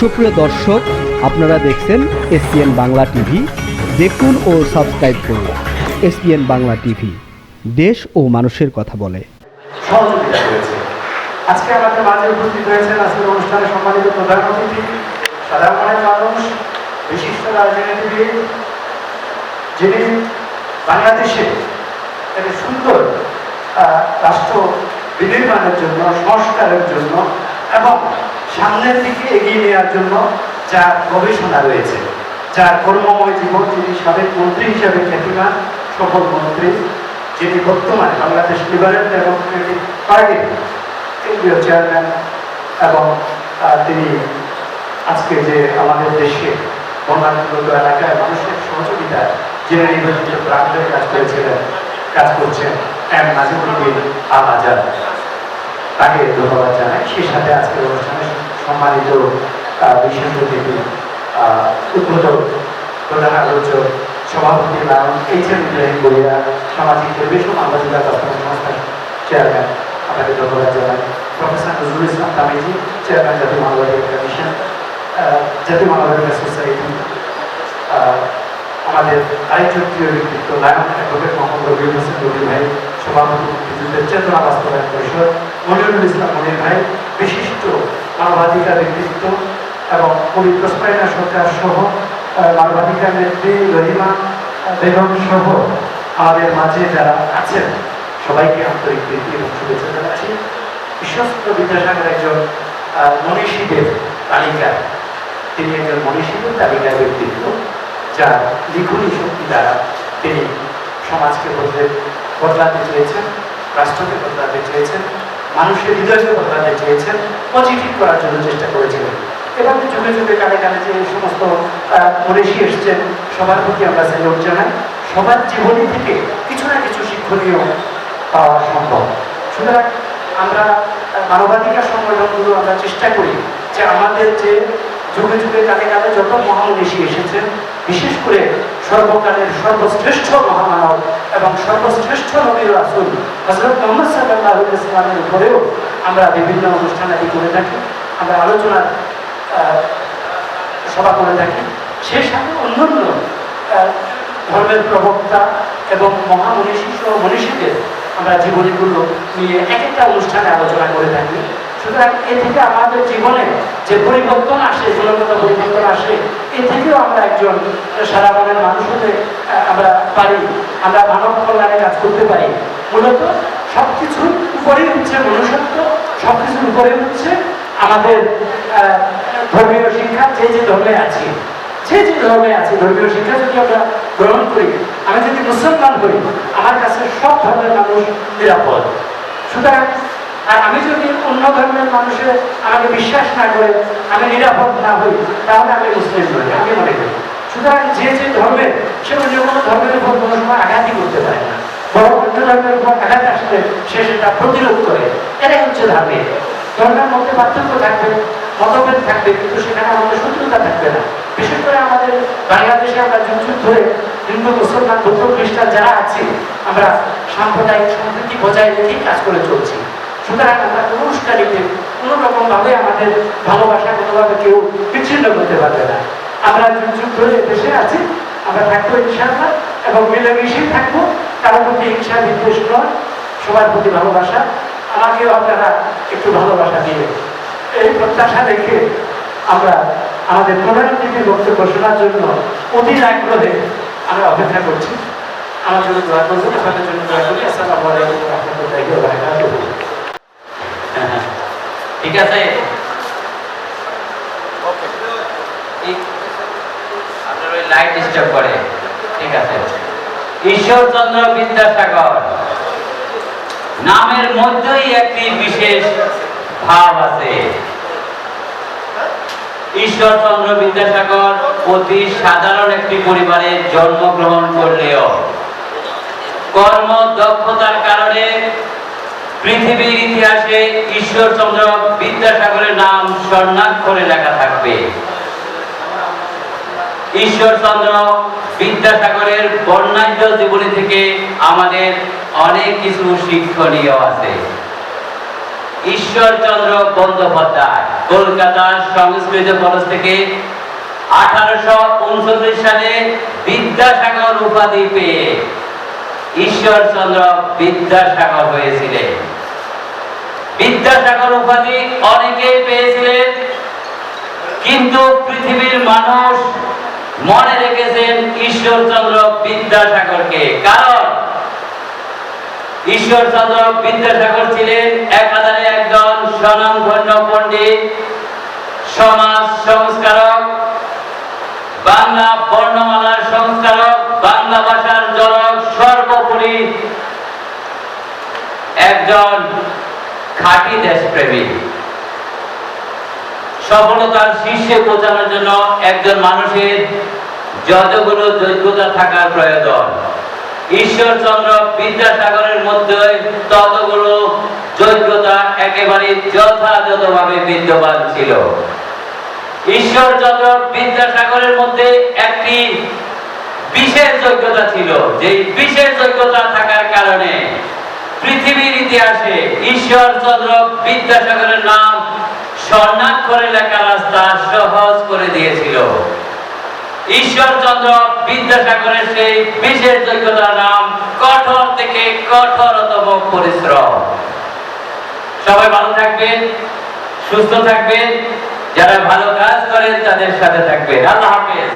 সুপ্রিয় দর্শক, আপনারা দেখছেন এসপিএন বাংলা টিভি। দেখুন ও সাবস্ক্রাইব করুন এসপিএন বাংলা টিভি। দেশ ও মানুষের কথা বলে। আজকে আমাদের মাঝে উপস্থিত হয়েছেন আজকের অনুষ্ঠানে সম্মানিত প্রধান অতিথি, সাধারণ মানুষ, বিশিষ্ট রাজনীতিবিদ, যিনি বাংলাদেশে একটি সুন্দর রাষ্ট্র বিনির্মাণের জন্য, সংস্কারের জন্য এবং সামনের দিকে এগিয়ে নেওয়ার জন্য যার গবেষণা রয়েছে, যার কর্মময় জীবন যিনি সাবেক মন্ত্রী হিসাবে খ্যাতিমান সফল মন্ত্রী, যিনি বর্তমানে বাংলাদেশ লিবারেল ডেমোক্রেটিক পার্টির কেন্দ্রীয় চেয়ারম্যান এবং তিনি আজকে যে আমাদের দেশে বন্যাক্রান্ত এলাকায় মানুষের সহযোগিতায় যিনি নির্বাচিত প্রান্তের কাজ করেছিলেন, কাজ করছেন এম নাজিমুদ্দিন আল আজাদ। তাকে ধন্যবাদ জানাই সেই সাথে আজকের অনুষ্ঠানে সম্মানিত বিশেষ আহ, প্রধান আলোচক সভাপতি নাম এইচ এম ইব্রাহিম বলিয়া সামাজিক পরিবেশ ও মানবাধিকার বাস্তবায়ন সংস্থার চেয়ারম্যান আপনাকে ধন্যবাদ জানাই। প্রফেসর নজরুল ইসলাম তামিজি চেয়ারম্যান জাতীয় মানবাধিকার কমিশন জাতীয় মানবাধিকার সোসাইটি আমাদের আরেকজন প্রিয় ব্যক্তিত্ব নায়ক অ্যাডভোকেট মোহাম্মদ রবিউল হোসেন রবি ভাই। সভাপতি চেতনা বাস্তবায়ন পরিষদ মনিরুল ইসলাম মনির ভাই বিশিষ্ট মানবাধিকার ব্যক্তিত্ব এবং কবি প্রসপায়না সরকার সহ মানবাধিকার নেত্রী রহিমা বেগম সহ আমাদের মাঝে যারা আছেন, সবাইকে আন্তরিক প্রীতি এবং শুভেচ্ছা জানাচ্ছি। বিশ্বস্ত বিদ্যাসাগর একজন মনীষীদের তালিকা তিনি একজন মনীষীদের তালিকার ব্যক্তিত্ব, যার লিখনী শক্তি দ্বারা তিনি সমাজকে বদলে বদলাতে চেয়েছেন, রাষ্ট্রকে বদলাতে চেয়েছেন, মানুষের হৃদয়কে বদলাতে চেয়েছেন, পজিটিভ করার জন্য চেষ্টা করেছিলেন। এভাবে যুগে যুগে কালে কালে যে সমস্ত মনীষী এসছেন, সবার প্রতি আমরা সেলুট জানাই। সবার জীবনী থেকে কিছু না কিছু শিক্ষণীয় পাওয়া সম্ভব। সুতরাং আমরা মানবাধিকার সংগঠনগুলো আমরা চেষ্টা করি যে আমাদের যে যুগে যুগে কালে কালে যত মহামনীষী এসেছেন, বিশেষ করে সর্বকালের সর্বশ্রেষ্ঠ মহামানব এবং সর্বশ্রেষ্ঠ নবীর রাসুল হজরত মোহাম্মদ সাল্লাহ ইসলামের উপরেও আমরা বিভিন্ন অনুষ্ঠান আদি করে থাকি, আমরা আলোচনার সভা করে থাকি। সেই সাথে অন্যান্য ধর্মের প্রবক্তা এবং মহামনীষী সহ মনীষীদের আমরা জীবনীগুলো নিয়ে এক একটা অনুষ্ঠানে আলোচনা করে থাকি। সুতরাং এ থেকে আমাদের জীবনে যে পরিবর্তন আসে, গুণগত পরিবর্তন আসে এ থেকেও আমরা একজন সারা মনের মানুষ হতে আমরা পারি। আমরা মানব কল্যাণে কাজ করতে পারি। মূলত সব কিছুর উপরেই হচ্ছে মনুষ্যত্ব সব কিছুর উপরে হচ্ছে আমাদের ধর্মীয় শিক্ষা, যে যে ধর্মে আছি। যে যে ধর্মে আছে, ধর্মীয় শিক্ষা যদি আমরা গ্রহণ করি, আমি যদি মুসলমান হই, আমার কাছে সব ধর্মের মানুষ নিরাপদ। সুতরাং আর আমি যদি অন্য ধর্মের মানুষের আমাকে বিশ্বাস না করে, আমি নিরাপদ না হই, তাহলে আমি মুসলিম নই, আমি মনে করি। সুতরাং যে যে ধর্মের সে অন্য কোনো ধর্মের উপর কোনো সময় আঘাতই করতে পারে না। বরং অন্য ধর্মের উপর আঘাত আসলে সে সেটা প্রতিরোধ করে। এটাই হচ্ছে ধার্মিক ধর্মের মধ্যে পার্থক্য থাকবে, মতভেদ থাকবে, কিন্তু সেখানে আমাদের শত্রুতা থাকবে না। বিশেষ করে আমাদের বাংলাদেশে আমরা যুগ যুগ ধরে হিন্দু, মুসলমান, বৌদ্ধ, খ্রিস্টান যারা আছি, আমরা সাম্প্রদায়িক সম্প্রীতি বজায় রেখেই কাজ করে চলছি। সুতরাং আমরা কোনো উস্কানিতে কোনো আমাদের ভালোবাসা কোনোভাবে কেউ বিচ্ছিন্ন করতে পারবে না। আমরা যুগ দেশে আছি, আমরা থাকব ইনশাআল্লাহ এবং মিলেমিশেই থাকব। কারোর প্রতি হিংসা, বিদ্বেষ নয়, সবার প্রতি ভালোবাসা। আমাকেও আপনারা একটু ভালোবাসা দিয়ে এই প্রত্যাশা রেখে আমরা আমাদের প্রধান অতিথির বক্তব্য শোনার জন্য অধীর আগ্রহে আমরা অপেক্ষা করছি। আমার জন্য দোয়া করবেন, আপনাদের জন্য দোয়া করি। আসসালামু আলাইকুম রহমতুল্লাহি ওয়া বারাকাতুহু। ঠিক আছে। আপনার ওই লাইট ডিস্টার্ব করে। ঠিক আছে। ঈশ্বরচন্দ্র বিদ্যাসাগর নামের মধ্যেই একটি বিশেষ ভাব আছে। ঈশ্বরচন্দ্র বিদ্যাসাগর অতি সাধারণ একটি পরিবারে জন্মগ্রহণ করলেও কর্ম দক্ষতার কারণে পৃথিবীর ইতিহাসে ঈশ্বরচন্দ্র বিদ্যাসাগরের নাম স্বর্ণাক্ষরে লেখা থাকবে। ঈশ্বরচন্দ্র বিদ্যাসাগরের বর্ণাঢ্য জীবনী থেকে আমাদের অনেক কিছু শিক্ষণীয় আছে। ঈশ্বরচন্দ্র বন্দ্যোপাধ্যায়, কলকাতার সংস্কৃত কলেজ থেকে আঠারোশো উনচল্লিশ সালে বিদ্যাসাগর উপাধি পেয়ে ঈশ্বরচন্দ্র বিদ্যাসাগর হয়েছিলেন। বিদ্যাসাগর উপাধি অনেকেই পেয়েছিলেন, কিন্তু পৃথিবীর মানুষ মনে রেখেছেন ঈশ্বরচন্দ্র বিদ্যাসাগরকে। কারণ ঈশ্বরচন্দ্র বিদ্যাসাগর ছিলেন একাধারে একজন স্বনামধন্য পণ্ডিত, সমাজ সংস্কারক খাঁটি দেশপ্রেমিক সফলতার শীর্ষে পৌঁছানোর জন্য একজন মানুষের যতগুলো যোগ্যতা থাকার প্রয়োজন, ঈশ্বরচন্দ্র বিদ্যাসাগরের মধ্যে ততগুলো যোগ্যতা একেবারে যথাযথভাবে বিদ্যমান ছিল। ঈশ্বরচন্দ্র বিদ্যাসাগরের মধ্যে একটি বিশেষ যোগ্যতা ছিল যে বিশেষ যোগ্যতা থাকার কারণে পৃথিবীর ইতিহাসে ঈশ্বরচন্দ্র বিদ্যাসাগরের নাম স্বর্ণাক্ষরে লেখা রাস্তা সহজ করে দিয়েছিল। ঈশ্বরচন্দ্র বিদ্যাসাগরের সেই বিশেষ যোগ্যতার নাম কঠোর থেকে কঠোরতম পরিশ্রম। সবাই ভালো থাকবেন, সুস্থ থাকবেন, যারা ভালো কাজ করেন তাদের সাথে থাকবেন। আল্লাহ হাফেজ।